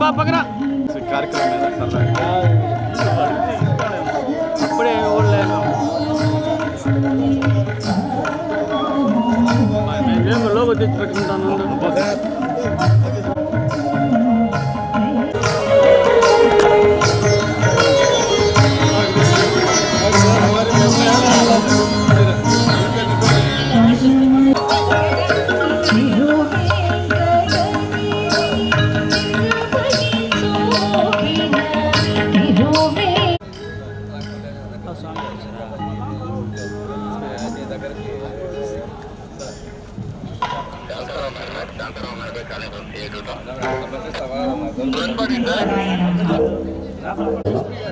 బా పక్కన కార్యక్రమం సరదాగా అప్పుడే ఊళ్ళో మేము లోగో తెచ్చి పెట్టుకుంటాను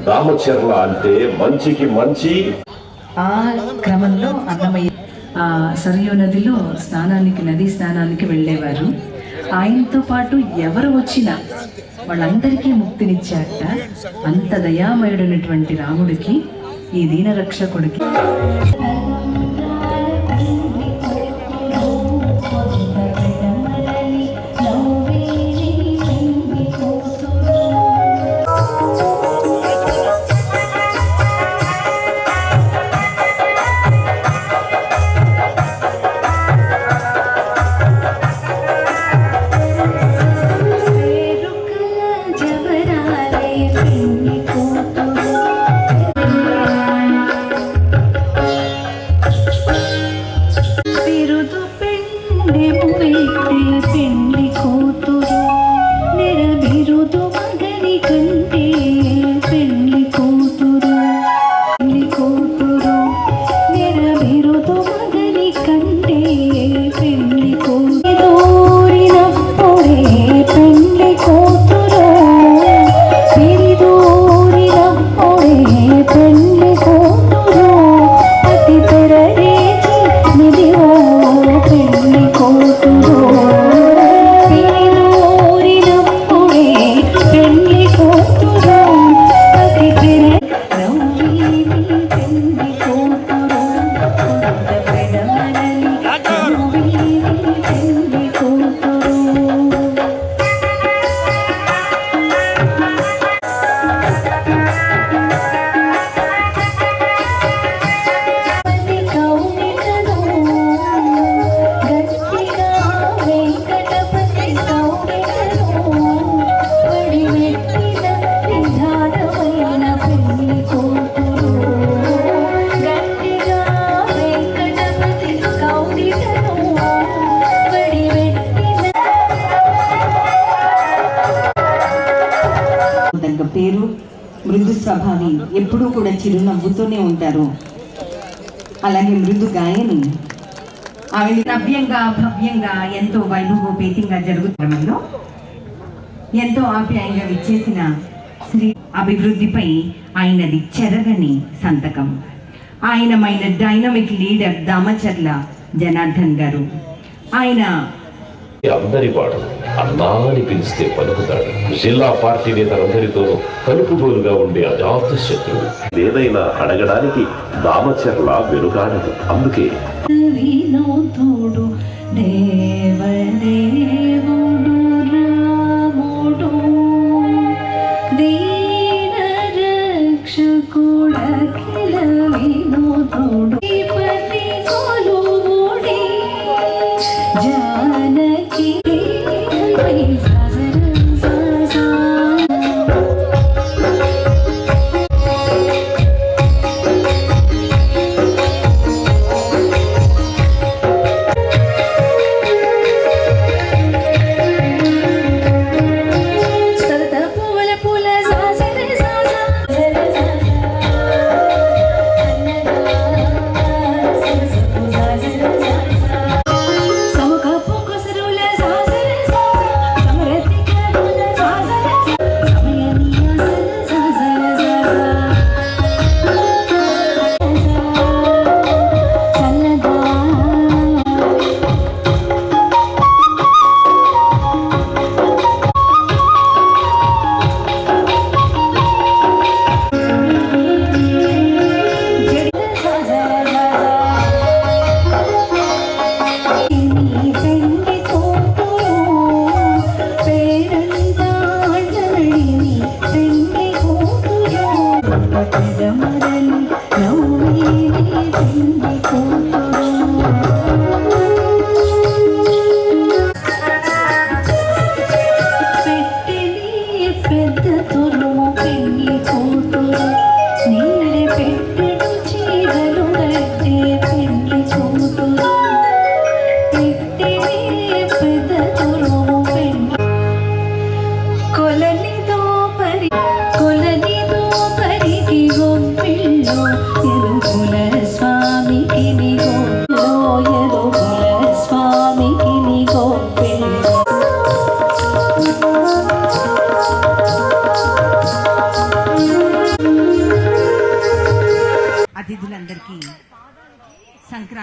రామచర్ల అంటే మంచికి మంచి. ఆ క్రమంలో అన్నమయ్య ఆ నదిలో స్నానానికి నది స్నానానికి వెళ్ళేవారు. ఆయనతో పాటు ఎవరు వచ్చినా వాళ్ళందరికీ ముక్తినిచ్చాట అంత దయామయుడైనటువంటి రాముడికి ఈ దీన రక్షకుడికి చిరునవ్వుతూనే ఉంటారు. అలాగే మృదు గాయని ఆవిడ నవ్యంగా భవ్యంగా ఎంతో వైభవోపేతంగా జరుగుతున్నలో ఎంతో ఆప్యాయంగా విచ్చేసిన శ్రీ అభివృద్ధిపై ఆయనది చెరగని సంతకం. ఆయనమైన డైనమిక్ లీడర్ దామచర్ల జనార్దన్ గారు. ఆయన అందరి పాటలు. అన్నా అని పిలిస్తే పలుకుతాడు జిల్లా పార్టీ నేతలందరితో కలుపుగోలుగా ఉండే అజాత శత్రువు. ఏదైనా అడగడానికి దామచర్ల వెనుకాడదు. అందుకే దేవదేవుడు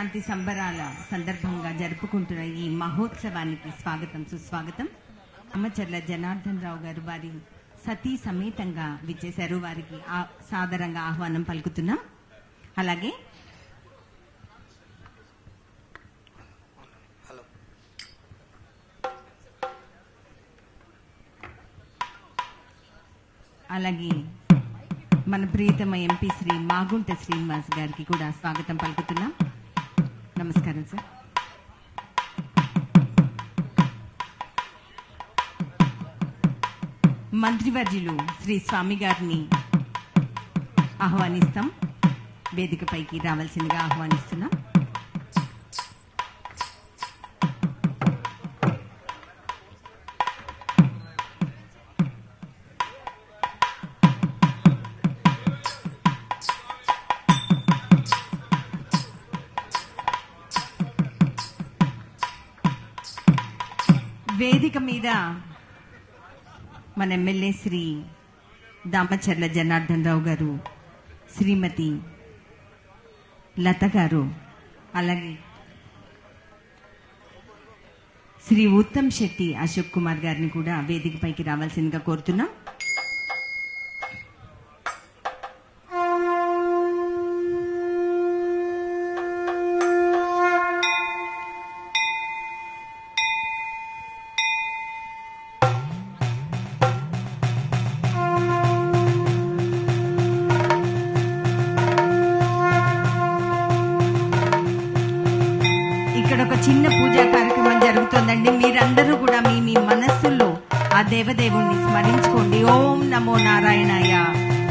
సంక్రాంతి సంబరాల సందర్భంగా జరుపుకుంటున్న ఈ మహోత్సవానికి స్వాగతం సుస్వాగతం. అమ్మచర్ల జనార్దన్ రావు గారు వారి సతీ సమేతంగా విచ్చేశారు. వారికి సాదరంగా ఆహ్వానం పలుకుతున్నాం. అలాగే అలాగే మన ప్రియతమ ఎంపీ శ్రీ మాగుంట శ్రీనివాస్ గారికి కూడా స్వాగతం పలుకుతున్నాం. నమస్కారం సార్. మంత్రివర్యులు శ్రీ స్వామి గారిని ఆహ్వానిస్తాం. వేదికపైకి రావాల్సిందిగా ఆహ్వానిస్తున్నాం. వేదిక మీద మన ఎమ్మెల్యే శ్రీ దామచర్ల జనార్దన్ రావు గారు శ్రీమతి లత గారు అలాగే శ్రీ ఉత్తమ్ శెట్టి అశోక్ కుమార్ గారిని కూడా వేదికపైకి రావాల్సిందిగా కోరుతున్నాం. దేవదేవుణ్ణి స్మరించుకోండి. ఓం నమో నారాయణాయ.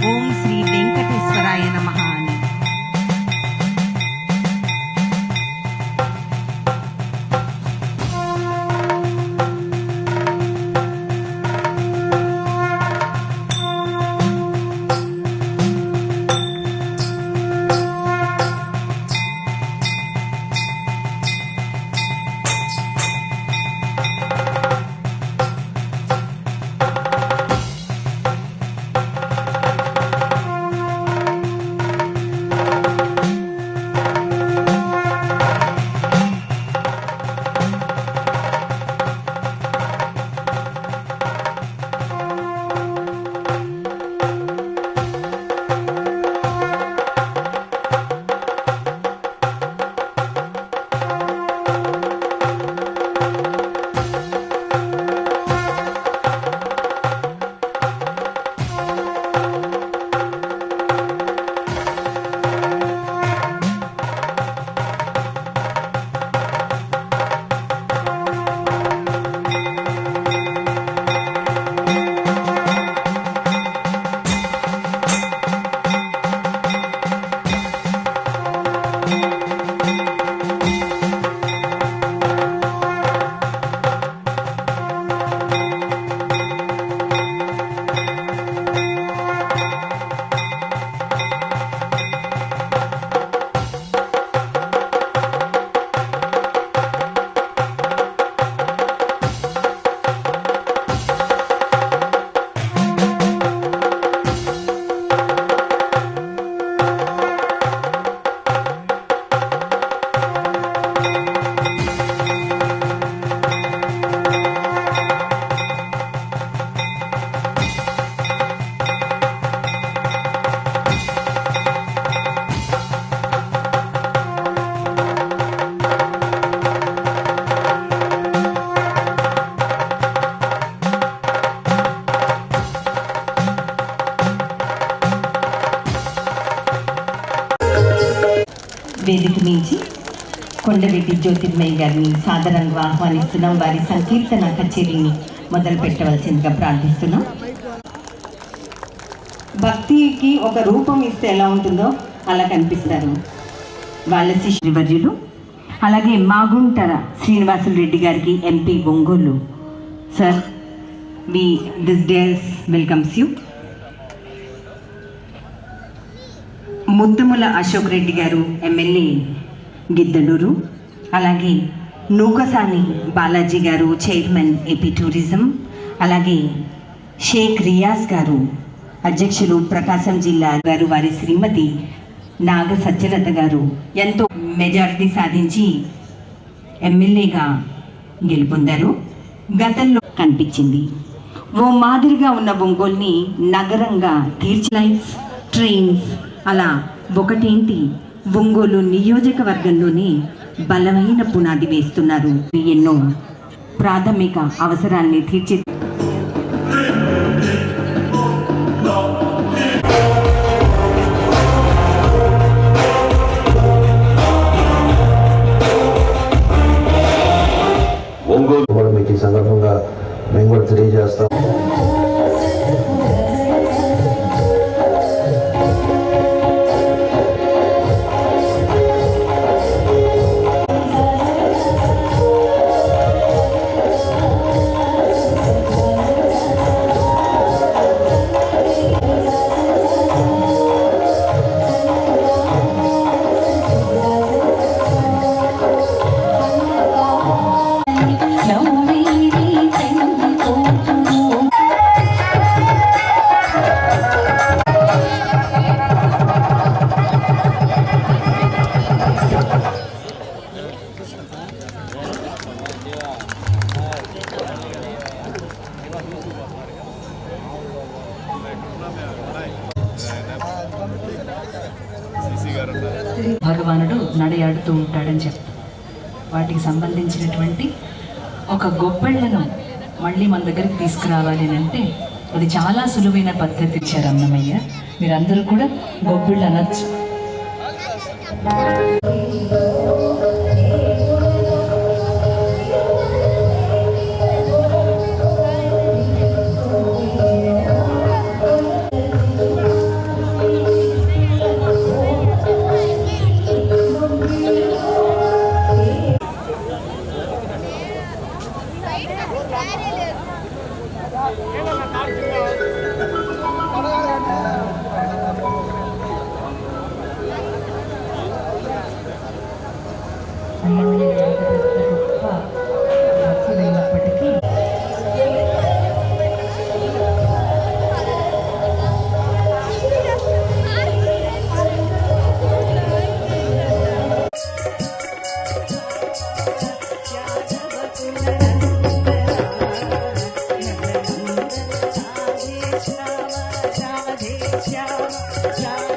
ఓం శ్రీ వెంకటేశ్వరాయ నమః. జ్యోతిర్మయ్య గారిని సాదరంగా ఆహ్వానిస్తున్నాం. వారి సంకీర్తన కచేరీని మొదలు పెట్టవలసిందిగా ప్రార్థిస్తున్నాం. భక్తికి ఒక రూపం ఇస్తే ఎలా ఉంటుందో అలా కనిపిస్తారు. వాళ్ళ శిష్యువర్యులు అలాగే మాగుంటర శ్రీనివాసులు రెడ్డి గారికి MP Ongole. Sir we this days welcomes you Muthumula Ashok Reddy గారు ఎమ్మెల్యే గిద్దలూరు. అలాగే నూకసాని బాలాజీ గారు చైర్మన్ ఏపీ టూరిజం అలాగే షేక్ రియాజ్ గారు అధ్యక్షులు ప్రకాశం జిల్లా గారు వారి శ్రీమతి నాగ సత్యలత గారు ఎంతో మెజారిటీ సాధించి ఎమ్మెల్యేగా గెలుపొందారు. గతంలో కనిపించింది. ఓ మాదిరిగా ఉన్న ఒంగోల్ని నగరంగా తీర్చలైన్స్ ట్రైన్స్ అలా ఒకటేంటి? ఒంగోలు నియోజకవర్గంలోనే బలమైన పునాది వేస్తున్నారు. ఎన్నో ప్రాథమిక అవసరాల్ని తీర్చి నడయాడుతూ ఉంటాడని చెప్తాం వాటికి సంబంధించినటువంటి ఒక గొబ్బళ్ళను మళ్ళీ మన దగ్గరికి తీసుకురావాలి అని అంటే అది చాలా సులువైన పద్ధతి ఇచ్చారు అన్నమయ్య. మీరందరూ కూడా గొబ్బిళ్ళు అనొచ్చు Yeah.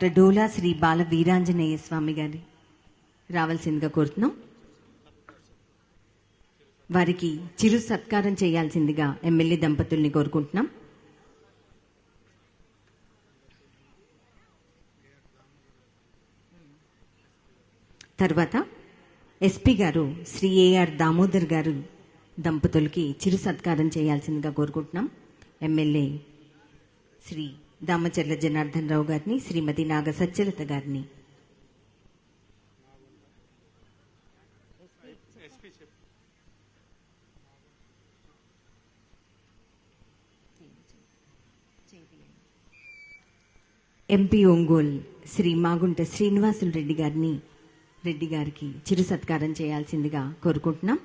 డాక్టర్ డోలా శ్రీ బాల వీరాంజనేయ స్వామి గారి రావాల్సిందిగా కోరుతున్నాం. వారికి చిరు సత్కారం చేయాల్సిందిగా ఎమ్మెల్యే దంపతుల్ని కోరుకుంటున్నాం. తర్వాత ఎస్పీ గారు శ్రీ ఏఆర్ దామోదర్ గారు దంపతులకి చిరు సత్కారం చేయాల్సిందిగా కోరుకుంటున్నాం. ఎమ్మెల్యే శ్రీ దామచర్ల జనార్దన్ రావు గారిని శ్రీమతి నాగ సత్యలత గారిని. ఎంపీ ఒంగోల్ శ్రీ మాగుంట శ్రీనివాసులు రెడ్డి గారిని రెడ్డి గారికి చిరు సత్కారం చేయాల్సిందిగా కోరుకుంటున్నాం.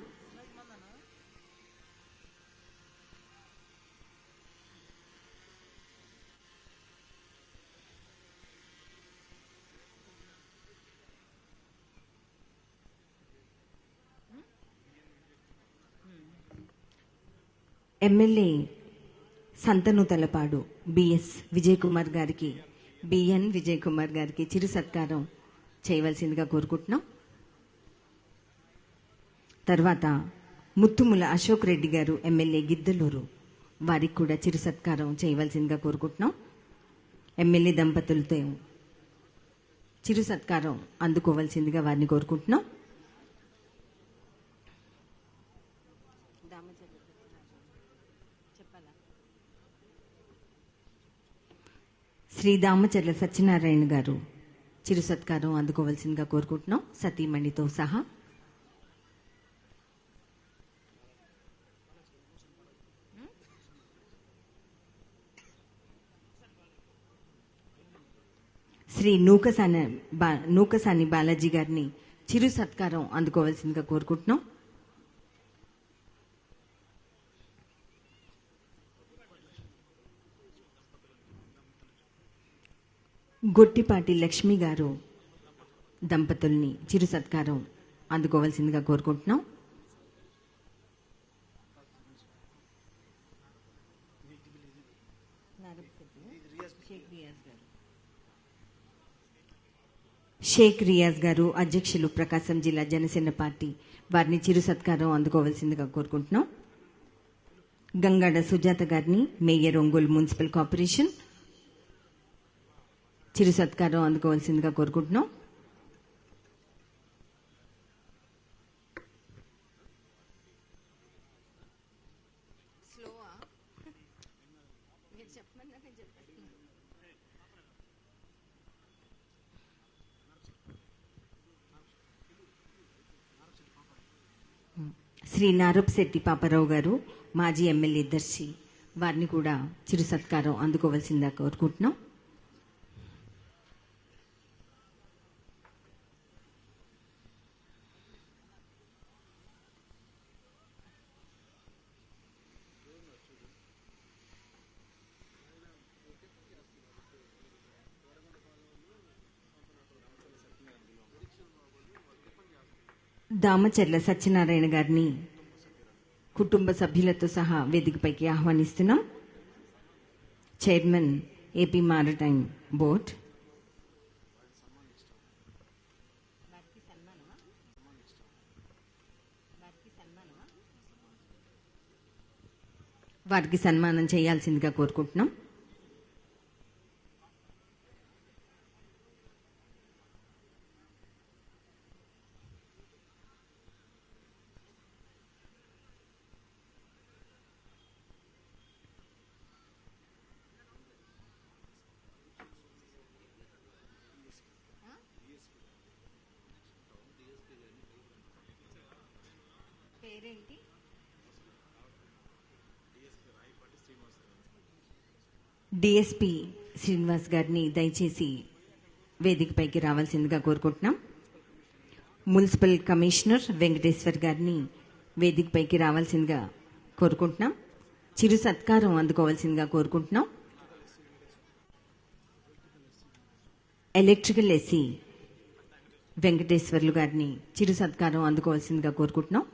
ఎమ్మెల్యే సంతను తలపాడు. బిఎస్ విజయ్ కుమార్ గారికి బిఎన్ విజయ్ కుమార్ గారికి చిరు సత్కారం చేయవలసిందిగా కోరుకుంటున్నాం. తర్వాత ముత్తుముల అశోక్ రెడ్డి గారు ఎమ్మెల్యే గిద్దలూరు వారికి కూడా చిరు సత్కారం చేయవలసిందిగా కోరుకుంటున్నాం. ఎమ్మెల్యే దంపతులతో చిరు సత్కారం అందుకోవాల్సిందిగా వారిని కోరుకుంటున్నాం. శ్రీ దామచర్ల సత్యనారాయణ గారు చిరు సత్కారం అందుకోవాల్సిందిగా కోరుకుంటున్నాం. సతీమణితో సహా. శ్రీ నూకసాని బా నూకసాని బాలాజీ గారిని చిరు సత్కారం అందుకోవాల్సిందిగా కోరుకుంటున్నాం. గొట్టిపాటి లక్ష్మి గారు దంపతుల్ని చిరు సత్కారం అందుకోవాల్సిందిగా కోరుకుంటున్నాం. షేక్ రియాజ్ గారు అధ్యక్షులు ప్రకాశం జిల్లా జనసేన పార్టీ వారిని చిరు సత్కారం అందుకోవాల్సిందిగా కోరుకుంటున్నాం. గంగాడ సుజాత గారిని మేయర్ ఒంగోలు మున్సిపల్ కార్పొరేషన్ చిరు సత్కారం అందుకోవాల్సిందిగా కోరుకుంటున్నాం. శ్రీ నారప్శెట్టి పాపారావు గారు మాజీ ఎమ్మెల్యే దర్శి వారిని కూడా చిరు సత్కారం అందుకోవాల్సిందిగా కోరుకుంటున్నాం. దామచర్ల సత్యనారాయణ గారిని కుటుంబ సభ్యులతో సహా వేదికపైకి ఆహ్వానిస్తున్నాం. Chairman AP maritime board. వారికి సన్మానం చేయాల్సిందిగా కోరుకుంటున్నాం. పేరేంటి డిఎస్పి శ్రీనివాస్ గారిని దయచేసి వేదికపైకి రావాల్సిందిగా కోరుకుంటున్నాం. మున్సిపల్ కమిషనర్ వెంకటేశ్వర్ గారిని వేదికపైకి రావాల్సిందిగా కోరుకుంటున్నాం. చిరు సత్కారం అందుకోవాల్సిందిగా కోరుకుంటున్నాం. ఎలక్ట్రికల్ ఎస్సీ వెంకటేశ్వర్లు గారిని చిరు సత్కారం అందుకోవాల్సిందిగా కోరుకుంటున్నాం.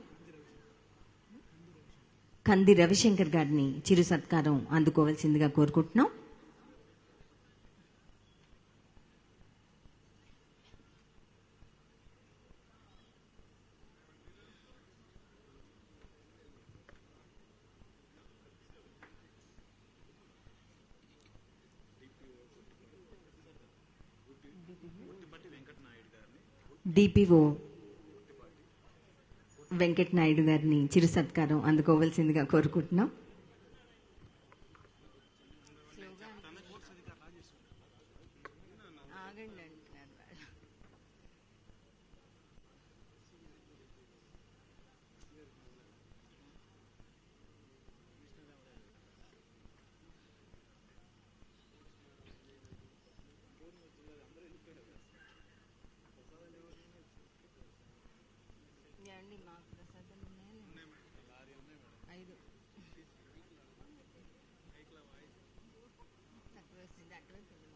కంది రవిశంకర్ గారిని చిరు సత్కారం అందుకోవాల్సిందిగా కోరుకుంటున్నాం. డిపిఓ వెంకట్ నాయుడు గారిని చిరు సత్కారం అందుకోవాల్సిందిగా కోరుకుంటున్నాం. dress in that dress in